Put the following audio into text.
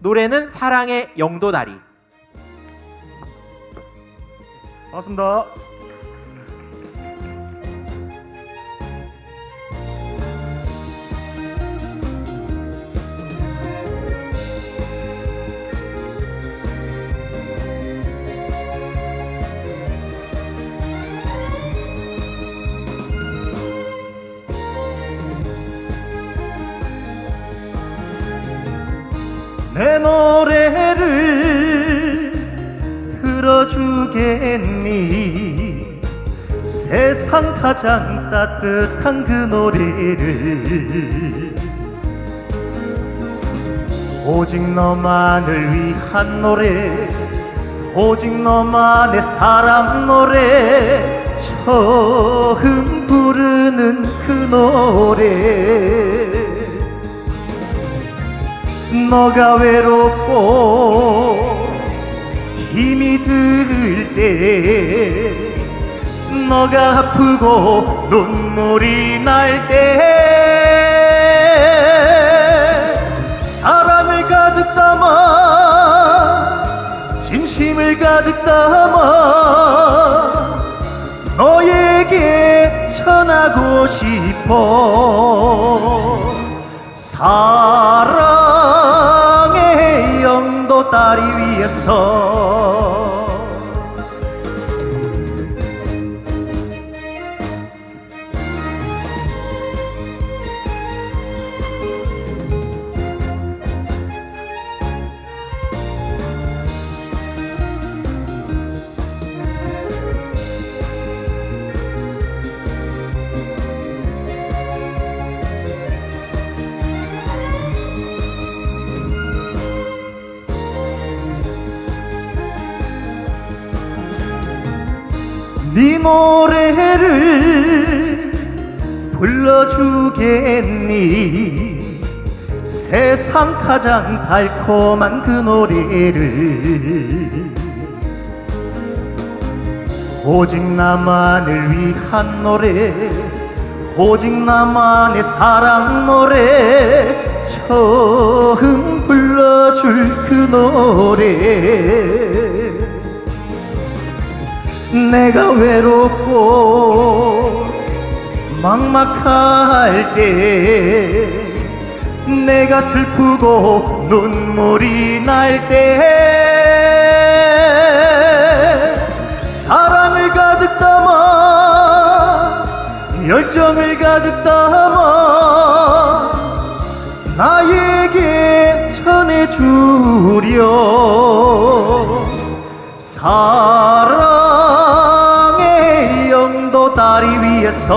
노래는 사랑의 영도다리. 반갑습니다. 내 노래를 들어주겠니? 세상 가장 따뜻한 그 노래를 오직 너만을 위한 노래 오직 너만의 사랑 노래 처음 부르는 그 노래 너가 외롭고 힘이 들 때 너가 아프고 눈물이 날 때 사랑을 가득 담아 진심을 가득 담아 너에게 전하고 싶어. 사 위에서 네 노래를 불러주겠니? 세상 가장 달콤한 그 노래를 오직 나만을 위한 노래 오직 나만의 사랑 노래 처음 불러줄 그 노래 내가 외롭고 막막할 때 내가 슬프고 눈물이 날 때 사랑을 가득 담아 열정을 가득 담아 나에게 전해주려 ਉਤਾਰੀ ਵੀ ਅਸੋ